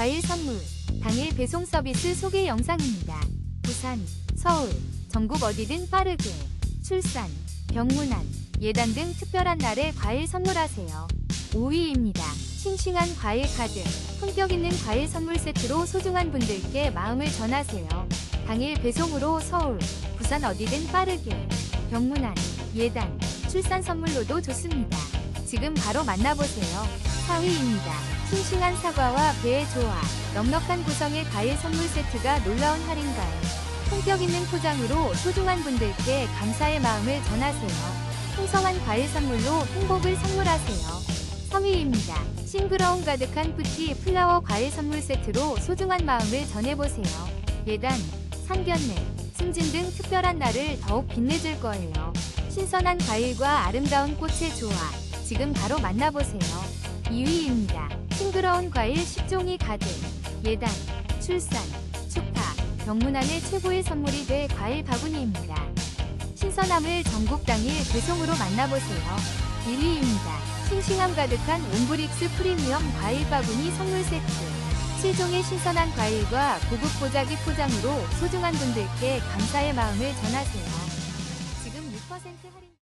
과일 선물 당일 배송 서비스 소개 영상입니다. 부산, 서울, 전국 어디든 빠르게 출산, 병문안, 예단 등 특별한 날에 과일 선물하세요. 5위입니다. 싱싱한 과일 가득 품격 있는 과일 선물 세트로 소중한 분들께 마음을 전하세요. 당일 배송으로 서울, 부산 어디든 빠르게 병문안, 예단, 출산 선물로도 좋습니다. 지금 바로 만나보세요. 4위입니다. 싱싱한 사과와 배의 조화, 넉넉한 구성의 과일 선물 세트가 놀라운 할인가에 품격 있는 포장으로 소중한 분들께 감사의 마음을 전하세요. 풍성한 과일 선물로 행복을 선물하세요. 3위입니다. 싱그러움 가득한 푸티 플라워 과일 선물 세트로 소중한 마음을 전해보세요. 예단, 상견례, 승진 등 특별한 날을 더욱 빛내줄 거예요. 신선한 과일과 아름다운 꽃의 조화, 지금 바로 만나보세요. 2위입니다. 싱그러운 과일 10종이 가득, 예단, 출산, 축하, 병문안의 최고의 선물이 될 과일 바구니입니다. 신선함을 전국 당일 배송으로 만나보세요. 1위입니다. 싱싱함 가득한 옴브릭스 프리미엄 과일 바구니 선물 세트. 7종의 신선한 과일과 고급 보자기 포장으로 소중한 분들께 감사의 마음을 전하세요. 지금 6% 할인